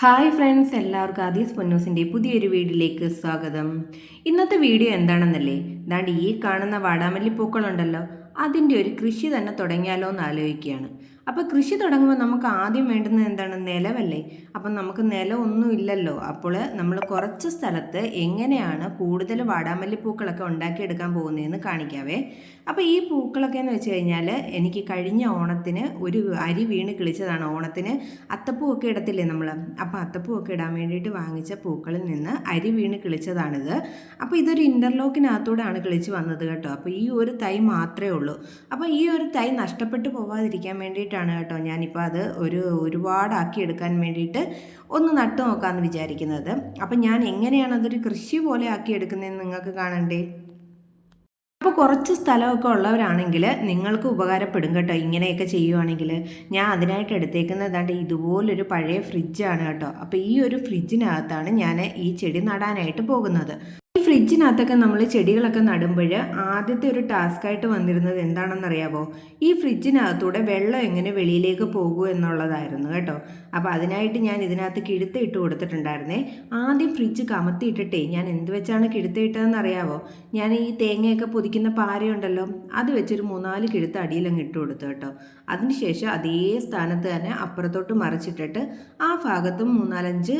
Hi friends എല്ലാവർക്കും ആദീസ് പൊന്നൂസിന്റെ പുതിയൊരു വീഡിയോയിലേക്ക് സ്വാഗതം. ഇന്നത്തെ വീഡിയോ എന്താണെന്നല്ലേ? ദാണ്ട് ഈ കാണുന്ന വാടാമല്ലി പൂക്കളുണ്ടല്ലോ അതിന്റെ ഒരു കൃഷി തന്നെ തുടങ്ങിയാലോ എന്ന് ആലോചിക്കുകയാണ്. അപ്പോൾ കൃഷി തുടങ്ങുമ്പോൾ നമുക്ക് ആദ്യം വേണ്ടുന്നത് എന്താണ്? നിലവല്ലേ. അപ്പം നമുക്ക് നിലമൊന്നും ഇല്ലല്ലോ. അപ്പോൾ നമ്മൾ കുറച്ച് സ്ഥലത്ത് എങ്ങനെയാണ് കൂടുതൽ വാടാമല്ലി പൂക്കളൊക്കെ ഉണ്ടാക്കിയെടുക്കാൻ പോകുന്നതെന്ന് കാണിക്കാവേ. അപ്പോൾ ഈ പൂക്കളൊക്കെ എന്ന് വെച്ച് കഴിഞ്ഞാൽ എനിക്ക് കഴിഞ്ഞ ഓണത്തിന് ഒരു അരി വീണ് കിളിച്ചതാണ്. ഓണത്തിന് അത്തപ്പൂവൊക്കെ ഇടത്തില്ലേ നമ്മൾ അപ്പോൾ അത്തപ്പൂവൊക്കെ ഇടാൻ വേണ്ടിയിട്ട് വാങ്ങിച്ച പൂക്കളിൽ നിന്ന് അരി വീണ് കിളിച്ചതാണിത്. അപ്പോൾ ഇതൊരു ഇന്റർലോക്കിനകത്തൂടെയാണ് കിളിച്ച് വന്നത് കേട്ടോ. അപ്പോൾ ഈ ഒരു തൈ മാത്രമേ ഉള്ളൂ. അപ്പോൾ ഈ ഒരു തൈ നഷ്ടപ്പെട്ടു പോവാതിരിക്കാൻ വേണ്ടിയിട്ടാണ് കേട്ടോ. ഞാനിപ്പോൾ അത് ഒരു ഒരുപാടാക്കി എടുക്കാൻ വേണ്ടിയിട്ട് ഒന്ന് നട്ടു നോക്കാമെന്ന് വിചാരിക്കുന്നത്. അപ്പം ഞാൻ എങ്ങനെയാണ് അതൊരു കൃഷി പോലെ ആക്കി എടുക്കുന്നതെന്ന് നിങ്ങൾക്ക് കാണണ്ടേ? അപ്പോൾ കുറച്ച് സ്ഥലമൊക്കെ ഉള്ളവരാണെങ്കിൽ നിങ്ങൾക്ക് ഉപകാരപ്പെടും കേട്ടോ ഇങ്ങനെയൊക്കെ ചെയ്യുവാണെങ്കിൽ. ഞാൻ അതിനായിട്ട് എടുത്തേക്കുന്നത് ഏതാണ്ട് ഇതുപോലൊരു പഴയ ഫ്രിഡ്ജാണ് കേട്ടോ. അപ്പോൾ ഈ ഒരു ഫ്രിഡ്ജിനകത്താണ് ഞാൻ ഈ ചെടി നടാനായിട്ട് പോകുന്നത്. ഈ ഫ്രിഡ്ജിനകത്തൊക്കെ നമ്മൾ ചെടികളൊക്കെ നടുമ്പോൾ ആദ്യത്തെ ഒരു ടാസ്ക് ആയിട്ട് വന്നിരുന്നത് എന്താണെന്നറിയാമോ ഈ ഫ്രിഡ്ജിനകത്തൂടെ വെള്ളം എങ്ങനെ വെളിയിലേക്ക് പോകൂ എന്നുള്ളതായിരുന്നു കേട്ടോ. അപ്പോൾ അതിനായിട്ട് ഞാൻ ഇതിനകത്ത് കിഴുത്ത ഇട്ട് കൊടുത്തിട്ടുണ്ടായിരുന്നേ. ആദ്യം ഫ്രിഡ്ജ് കമത്തിയിട്ടിട്ടേ ഞാൻ എന്ത് വെച്ചാണ് കിഴുത്തിയിട്ടതെന്ന് അറിയാമോ ഞാൻ ഈ തേങ്ങയൊക്കെ പൊതിക്കുന്ന പാരയുണ്ടല്ലോ അത് വെച്ചൊരു മൂന്നാൽ കിഴുത്ത് അടിയിലങ്ങ് ഇട്ട് കൊടുത്തു കേട്ടോ. അതിനുശേഷം അതേ സ്ഥാനത്ത് തന്നെ അപ്പുറത്തോട്ട് മറിച്ചിട്ടിട്ട് ആ ഭാഗത്തും മൂന്നാലഞ്ച്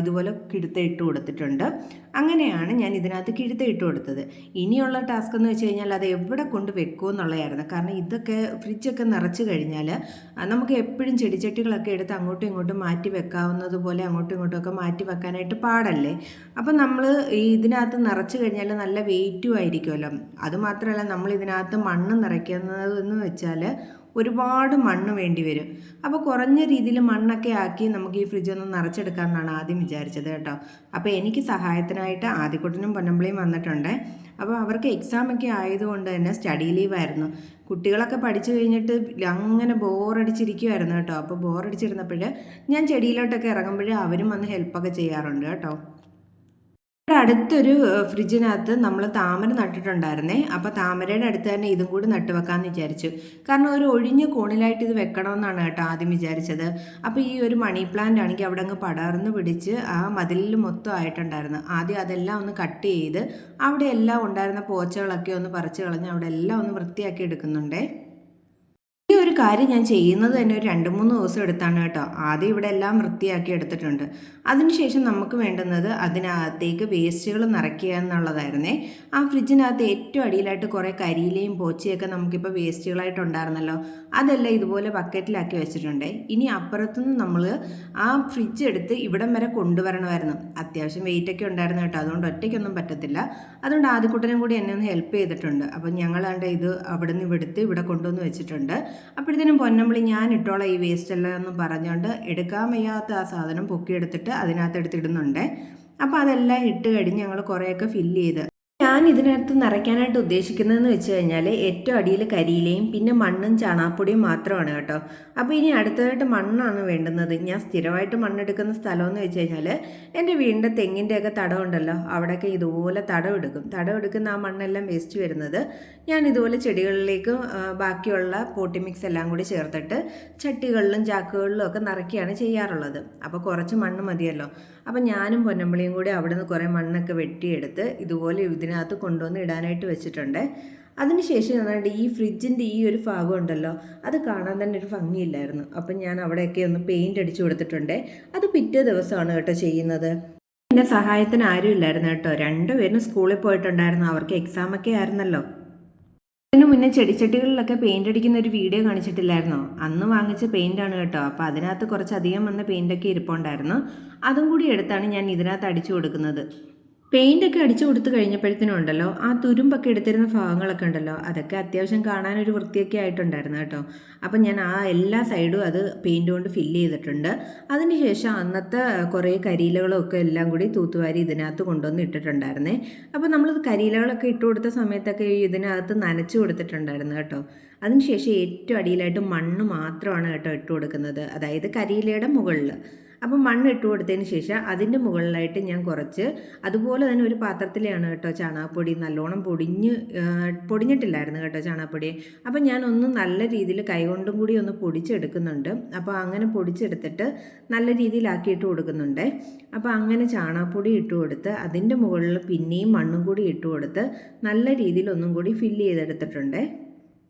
ഇതുപോലെ കിഴുത്ത കൊടുത്തിട്ടുണ്ട്. അങ്ങനെയാണ് ഞാൻ ഇതിനകത്ത് കിഴുത്ത കൊടുത്തത്. ഇനിയുള്ള ടാസ്ക് എന്ന് വെച്ച് കഴിഞ്ഞാൽ അത് എവിടെ കൊണ്ട് വെക്കുമോ എന്നുള്ളതായിരുന്നു. കാരണം ഇതൊക്കെ ഫ്രിഡ്ജൊക്കെ നിറച്ച് കഴിഞ്ഞാൽ നമുക്ക് എപ്പോഴും ചെടിച്ചട്ടികളൊക്കെ എടുത്ത് അങ്ങോട്ടും ഇങ്ങോട്ടും മാറ്റി വെക്കാവുന്നത് പോലെ അങ്ങോട്ടും ഇങ്ങോട്ടും ഒക്കെ മാറ്റി വെക്കാനായിട്ട് പാടല്ലേ? അപ്പം നമ്മൾ ഇതിനകത്ത് നിറച്ച് കഴിഞ്ഞാൽ നല്ല വെയിറ്റും ആയിരിക്കുമല്ലോ. അതുമാത്രമല്ല നമ്മൾ ഇതിനകത്ത് മണ്ണ് നിറയ്ക്കുന്നത് എന്ന് വെച്ചാൽ ഒരുപാട് മണ്ണ് വേണ്ടി വരും. അപ്പോൾ കുറഞ്ഞ രീതിയിൽ മണ്ണൊക്കെ ആക്കി നമുക്ക് ഈ ഫ്രിഡ്ജ് ഒന്ന് നിറച്ചെടുക്കാമെന്നാണ് ആദ്യം വിചാരിച്ചത് കേട്ടോ. അപ്പോൾ എനിക്ക് സഹായത്തിനായിട്ട് ആദ്യക്കുട്ടനും പൊന്നമ്പിളിയും വന്നിട്ടുണ്ട്. അപ്പോൾ അവർക്ക് എക്സാമൊക്കെ ആയതുകൊണ്ട് തന്നെ സ്റ്റഡി ലീവായിരുന്നു കുട്ടികളൊക്കെ പഠിച്ചു കഴിഞ്ഞിട്ട് അങ്ങനെ ബോറടിച്ചിരിക്കുമായിരുന്നു കേട്ടോ. അപ്പോൾ ബോറടിച്ചിരുന്നപ്പോൾ ഞാൻ ചെടിയിലോട്ടൊക്കെ ഇറങ്ങുമ്പോൾ അവരും വന്ന് ഹെൽപ്പൊക്കെ ചെയ്യാറുണ്ട് കേട്ടോ. ഇവിടെ അടുത്തൊരു ഫ്രിഡ്ജിനകത്ത് നമ്മൾ താമര നട്ടിട്ടുണ്ടായിരുന്നേ. അപ്പോൾ താമരയുടെ അടുത്ത് തന്നെ ഇതും കൂടി നട്ട് വെക്കാമെന്ന് വിചാരിച്ചു. കാരണം ഒരു ഒഴിഞ്ഞ കോണിലായിട്ട് ഇത് വെക്കണമെന്നാണ് കേട്ടോ ആദ്യം വിചാരിച്ചത്. അപ്പോൾ ഈ ഒരു മണി പ്ലാന്റ് ആണെങ്കിൽ അവിടെ അങ്ങ് പടർന്ന് പിടിച്ച് ആ മതിലിൽ മൊത്തം ആയിട്ടുണ്ടായിരുന്നു. ആദ്യം അതെല്ലാം ഒന്ന് കട്ട് ചെയ്ത് അവിടെ എല്ലാം ഉണ്ടായിരുന്ന പോച്ചകളൊക്കെ ഒന്ന് പറിച്ച് കളഞ്ഞ് അവിടെ എല്ലാം ഒന്ന് വൃത്തിയാക്കി എടുക്കുന്നുണ്ടേ. ഈ ഒരു കാര്യം ഞാൻ ചെയ്യുന്നത് തന്നെ ഒരു രണ്ട് മൂന്ന് ദിവസം എടുത്താണ് കേട്ടോ. ആദ്യം ഇവിടെ എല്ലാം വൃത്തിയാക്കി എടുത്തിട്ടുണ്ട്. അതിനുശേഷം നമുക്ക് വേണ്ടുന്നത് അതിനകത്തേക്ക് വേസ്റ്റുകൾ നിറയ്ക്കുക എന്നുള്ളതായിരുന്നേ. ആ ഫ്രിഡ്ജിനകത്ത് ഏറ്റവും അടിയിലായിട്ട് കുറേ കരിയിലയും പോച്ചയൊക്കെ നമുക്കിപ്പോൾ വേസ്റ്റുകളായിട്ടുണ്ടായിരുന്നല്ലോ അതെല്ലാം ഇതുപോലെ ബക്കറ്റിലാക്കി വെച്ചിട്ടുണ്ട്. ഇനി അപ്പുറത്തുനിന്ന് നമ്മൾ ആ ഫ്രിഡ്ജ് എടുത്ത് ഇവിടം വരെ കൊണ്ടുവരണമായിരുന്നു. അത്യാവശ്യം വെയിറ്റ് ഒക്കെ ഉണ്ടായിരുന്നു കേട്ടോ. അതുകൊണ്ട് ഒറ്റയ്ക്കൊന്നും പറ്റത്തില്ല. അതുകൊണ്ട് ആദ്യക്കുട്ടനും കൂടി എന്നെ ഒന്ന് ഹെൽപ്പ് ചെയ്തിട്ടുണ്ട്. അപ്പം ഞങ്ങളാണ്ട് ഇത് അവിടെ നിന്ന് ഇവിടുത്ത് ഇവിടെ കൊണ്ടുവന്ന് വെച്ചിട്ടുണ്ട്. അപ്പോഴത്തേനും പൊന്നമ്പിളി ഞാൻ ഇട്ടോളാം ഈ വേസ്റ്റ് എല്ലാം എന്ന് പറഞ്ഞുകൊണ്ട് എടുക്കാൻ വയ്യാത്ത ആ സാധനം പൊക്കിയെടുത്തിട്ട് അതിനകത്ത് എടുത്തിടുന്നുണ്ട്. അപ്പോൾ അതെല്ലാം ഇട്ട് കഴിഞ്ഞ് ഞങ്ങൾ കുറേയൊക്കെ ഫില്ല് ചെയ്ത്. ഞാൻ ഇതിനകത്ത് നിറയ്ക്കാനായിട്ട് ഉദ്ദേശിക്കുന്നതെന്ന് വെച്ച് കഴിഞ്ഞാൽ ഏറ്റവും അടിയിൽ കരിയിലയും പിന്നെ മണ്ണും ചാണാപ്പൊടിയും മാത്രമാണ് കേട്ടോ. അപ്പോൾ ഇനി അടുത്തതായിട്ട് മണ്ണാണ് വേണ്ടുന്നത്. ഞാൻ സ്ഥിരമായിട്ട് മണ്ണെടുക്കുന്ന സ്ഥലമെന്ന് വെച്ച് കഴിഞ്ഞാൽ എന്റെ വീടിന്റെ തെങ്ങിന്റെയൊക്കെ തടം ഉണ്ടല്ലോ. അവിടെയൊക്കെ ഇതുപോലെ തടം എടുക്കും. തടം എടുക്കുന്ന ആ മണ്ണെല്ലാം വേസ്റ്റ് വരുന്നത് ഞാൻ ഇതുപോലെ ചെടികളിലേക്ക് ബാക്കിയുള്ള പോട്ടി മിക്സ് എല്ലാം കൂടി ചേർത്തിട്ട് ചട്ടികളിലും ചാക്കുകളിലും ഒക്കെ നിറയ്ക്കുകയാണ് ചെയ്യാറുള്ളത്. അപ്പോൾ കുറച്ച് മണ്ണ് മതിയല്ലോ. അപ്പോൾ ഞാനും പൊന്നമ്പളിയും കൂടി അവിടെ നിന്ന് കുറേ മണ്ണൊക്കെ വെട്ടിയെടുത്ത് ഇതുപോലെ ഇതിനകത്ത് കൊണ്ടുവന്ന് ഇടാനായിട്ട് വെച്ചിട്ടുണ്ട്. അതിനുശേഷം എന്നാണ്ട് ഈ ഫ്രിഡ്ജിന്റെ ഈ ഒരു ഭാഗം ഉണ്ടല്ലോ അത് കാണാൻ തന്നെ ഒരു ഭംഗിയില്ലായിരുന്നു. അപ്പം ഞാൻ അവിടെയൊക്കെ ഒന്ന് പെയിന്റ് അടിച്ചു കൊടുത്തിട്ടുണ്ട്. അത് പിറ്റേ ദിവസമാണ് കേട്ടോ ചെയ്യുന്നത്. എന്റെ സഹായത്തിന് ആരും ഇല്ലായിരുന്നു കേട്ടോ. രണ്ടുപേരും സ്കൂളിൽ പോയിട്ടുണ്ടായിരുന്നു. അവർക്ക് എക്സാം ഒക്കെ ആയിരുന്നല്ലോ. ഇതിനു മുന്നേ ചെടിച്ചട്ടികളിലൊക്കെ പെയിന്റ് അടിക്കുന്ന ഒരു വീഡിയോ കാണിച്ചിട്ടില്ലായിരുന്നോ? അന്ന് വാങ്ങിച്ച പെയിന്റ് ആണ് കേട്ടോ. അപ്പോൾ അതിനകത്ത് കുറച്ചധികം വന്ന പെയിന്റൊക്കെ ഇരിപ്പുണ്ടായിരുന്നു. അതും കൂടി എടുത്താണ് ഞാൻ ഇതിനകത്ത് അടിച്ചു കൊടുക്കുന്നത്. പെയിന്റ് ഒക്കെ അടിച്ചു കൊടുത്തു കഴിഞ്ഞപ്പോഴത്തേനും ഉണ്ടല്ലോ ആ തുരുമ്പൊക്കെ എടുത്തിരുന്ന ഭാഗങ്ങളൊക്കെ ഉണ്ടല്ലോ അതൊക്കെ അത്യാവശ്യം കാണാനൊരു വൃത്തിയൊക്കെ ആയിട്ടുണ്ടായിരുന്നു കേട്ടോ. അപ്പം ഞാൻ ആ എല്ലാ സൈഡും അത് പെയിന്റ് കൊണ്ട് ഫില്ല് ചെയ്തിട്ടുണ്ട്. അതിനുശേഷം അന്നത്തെ കുറേ കരിയിലകളും ഒക്കെ എല്ലാം കൂടി തൂത്തുവാരി ഇതിനകത്ത് കൊണ്ടുവന്ന് ഇട്ടിട്ടുണ്ടായിരുന്നേ. അപ്പോൾ നമ്മൾ കരിയിലകളൊക്കെ ഇട്ട് കൊടുത്ത സമയത്തൊക്കെ ഇതിനകത്ത് നനച്ചു കൊടുത്തിട്ടുണ്ടായിരുന്നു കേട്ടോ. അതിനുശേഷം ഏറ്റവും അടിയിലായിട്ട് മണ്ണ് മാത്രമാണ് കേട്ടോ ഇട്ട് കൊടുക്കുന്നത്. അതായത് കരിയിലയുടെ മുകളിൽ അപ്പം മണ്ണ് ഇട്ട് കൊടുത്തതിന് ശേഷം അതിന്റെ മുകളിലായിട്ട് ഞാൻ കുറച്ച് അതുപോലെ തന്നെ ഒരു പാത്രത്തിലാണ് കേട്ടോ ചാണകപ്പൊടി നല്ലോണം പൊടിഞ്ഞ് പൊടിഞ്ഞിട്ടില്ലായിരുന്നു കേട്ടോ ചാണകപ്പൊടി. അപ്പം ഞാൻ ഒന്ന് നല്ല രീതിയിൽ കൈകൊണ്ടും കൂടി ഒന്ന് പൊടിച്ചെടുക്കുന്നുണ്ട്. അപ്പോൾ അങ്ങനെ പൊടിച്ചെടുത്തിട്ട് നല്ല രീതിയിലാക്കിയിട്ട് കൊടുക്കുന്നുണ്ട്. അപ്പോൾ അങ്ങനെ ചാണകപ്പൊടി ഇട്ട് കൊടുത്ത് അതിന്റെ മുകളിൽ പിന്നെയും മണ്ണും കൂടി ഇട്ട് കൊടുത്ത് നല്ല രീതിയിൽ ഒന്നും കൂടി ഫില്ല് ചെയ്തെടുത്തിട്ടുണ്ട്.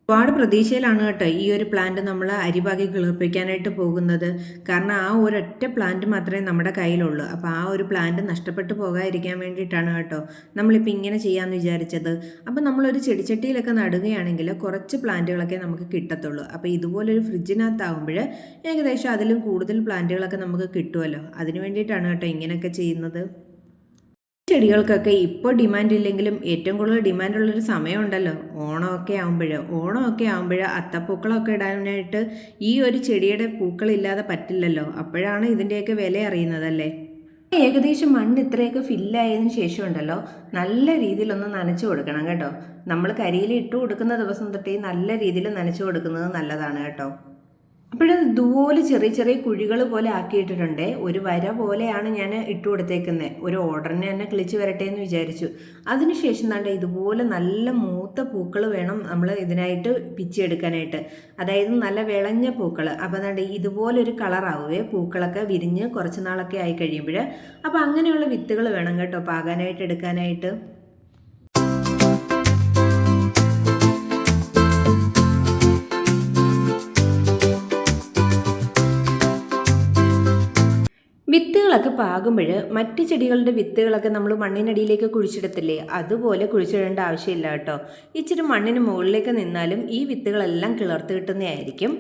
ഒരുപാട് പ്രതീക്ഷയിലാണ് കേട്ടോ ഈ ഒരു പ്ലാന്റ് നമ്മൾ അരിവാക്കി കിളിർപ്പിക്കാനായിട്ട് പോകുന്നത്. കാരണം ആ ഒരൊറ്റ പ്ലാന്റ് മാത്രമേ നമ്മുടെ കയ്യിലുള്ളൂ. അപ്പോൾ ആ ഒരു പ്ലാന്റ് നഷ്ടപ്പെട്ടു പോകാതിരിക്കാൻ വേണ്ടിയിട്ടാണ് കേട്ടോ നമ്മളിപ്പോൾ ഇങ്ങനെ ചെയ്യാമെന്ന് വിചാരിച്ചത്. അപ്പോൾ നമ്മളൊരു ചെടിച്ചട്ടിയിലൊക്കെ നടുകയാണെങ്കിൽ കുറച്ച് പ്ലാന്റുകളൊക്കെ നമുക്ക് കിട്ടത്തുള്ളൂ. അപ്പോൾ ഇതുപോലൊരു ഫ്രിഡ്ജിനകത്താവുമ്പോൾ ഏകദേശം അതിലും കൂടുതൽ പ്ലാന്റുകളൊക്കെ നമുക്ക് കിട്ടുമല്ലോ അതിന് വേണ്ടിയിട്ടാണ് കേട്ടോ ഇങ്ങനെയൊക്കെ ചെയ്യുന്നത്. ചെടികൾക്കൊക്കെ ഇപ്പോൾ ഡിമാൻഡ് ഇല്ലെങ്കിലും ഏറ്റവും കൂടുതൽ ഡിമാൻഡ് ഡിമാൻഡുള്ളൊരു സമയമുണ്ടല്ലോ. ഓണമൊക്കെ ആകുമ്പോൾ ഓണമൊക്കെ ആകുമ്പോൾ അത്തപ്പൂക്കളൊക്കെ ഇടാനായിട്ട് ഈ ഒരു ചെടിയുടെ പൂക്കളില്ലാതെ പറ്റില്ലല്ലോ. അപ്പോഴാണ് ഇതിന്റെയൊക്കെ വില അറിയുന്നതല്ലേ? ഏകദേശം മണ്ണ് ഇത്രയൊക്കെ ഫില്ലായതിനു ശേഷം ഉണ്ടല്ലോ നല്ല രീതിയിലൊന്ന് നനച്ചു കൊടുക്കണം കേട്ടോ. നമ്മൾ കരിയിൽ ഇട്ട് കൊടുക്കുന്ന ദിവസം തൊട്ടേ നല്ല രീതിയിൽ നനച്ചു കൊടുക്കുന്നത് നല്ലതാണ് കേട്ടോ. അപ്പോഴത് ഇതുപോലെ ചെറിയ ചെറിയ കുഴികൾ പോലെ ആക്കിയിട്ടിട്ടുണ്ട്. ഒരു വര പോലെയാണ് ഞാൻ ഇട്ട് കൊടുത്തേക്കുന്നത് ഒരു ഓർഡറിനെ തന്നെ കിളിച്ച് വരട്ടെ എന്ന് വിചാരിച്ചു. അതിനുശേഷം താണ്ട ഇതുപോലെ നല്ല മൂത്ത പൂക്കൾ വേണം നമ്മൾ ഇതിനായിട്ട് പിച്ചെടുക്കാനായിട്ട് അതായത് നല്ല വിളഞ്ഞ പൂക്കൾ അപ്പോൾ ഇതുപോലെ ഒരു കളറാവുകയെ പൂക്കളൊക്കെ വിരിഞ്ഞ് കുറച്ച് നാളൊക്കെ ആയി കഴിയുമ്പോൾ അപ്പോൾ അങ്ങനെയുള്ള വിത്തുകൾ വേണം കേട്ടോ പാകാനായിട്ട് എടുക്കാനായിട്ട്. Mi വിത്തുകളൊക്കെ പാകുമ്പോൾ മറ്റ് ചെടികളുടെ വിത്തുകളൊക്കെ നമ്മൾ മണ്ണിനടിയിലേക്ക് കുഴിച്ചിടത്തില്ലേ? അതുപോലെ കുഴിച്ചിടേണ്ട ആവശ്യമില്ല കേട്ടോ. ഇച്ചിരി മണ്ണിന് മുകളിലേക്ക് നിന്നാലും ഈ വിത്തുകളെല്ലാം കിളർത്ത് കിട്ടുന്നതായിരിക്കും.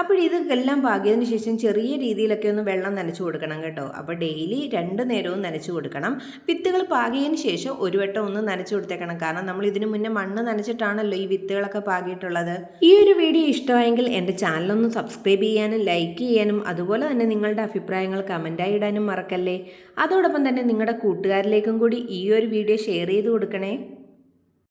അപ്പോൾ ഇതെല്ലാം പാകിയതിന് ശേഷം ചെറിയ രീതിയിലൊക്കെ ഒന്ന് വെള്ളം നനച്ചു കൊടുക്കണം കേട്ടോ. അപ്പോൾ ഡെയിലി രണ്ട് നേരവും നനച്ചു കൊടുക്കണം. വിത്തുകൾ പാകിയതിന് ശേഷം ഒരു വട്ടം ഒന്ന് നനച്ചു കൊടുത്തേക്കണം. കാരണം നമ്മൾ ഇതിനു മുന്നേ മണ്ണ് നനച്ചിട്ടാണല്ലോ ഈ വിത്തുകളൊക്കെ പാകിയിട്ടുള്ളത്. ഈ ഒരു വീഡിയോ ഇഷ്ടമായെങ്കിൽ എന്റെ ചാനലൊന്ന് സബ്സ്ക്രൈബ് ചെയ്യാനും ലൈക്ക് ചെയ്യാനും അതുപോലെ തന്നെ നിങ്ങളുടെ അഭിപ്രായങ്ങൾ കമന്റായി ഇടാനും മറക്കല്ലേ? അതോടൊപ്പം തന്നെ നിങ്ങളുടെ കൂട്ടുകാരിലേക്കും കൂടി ഈ ഒരു വീഡിയോ ഷെയർ ചെയ്ത് കൊടുക്കണേ.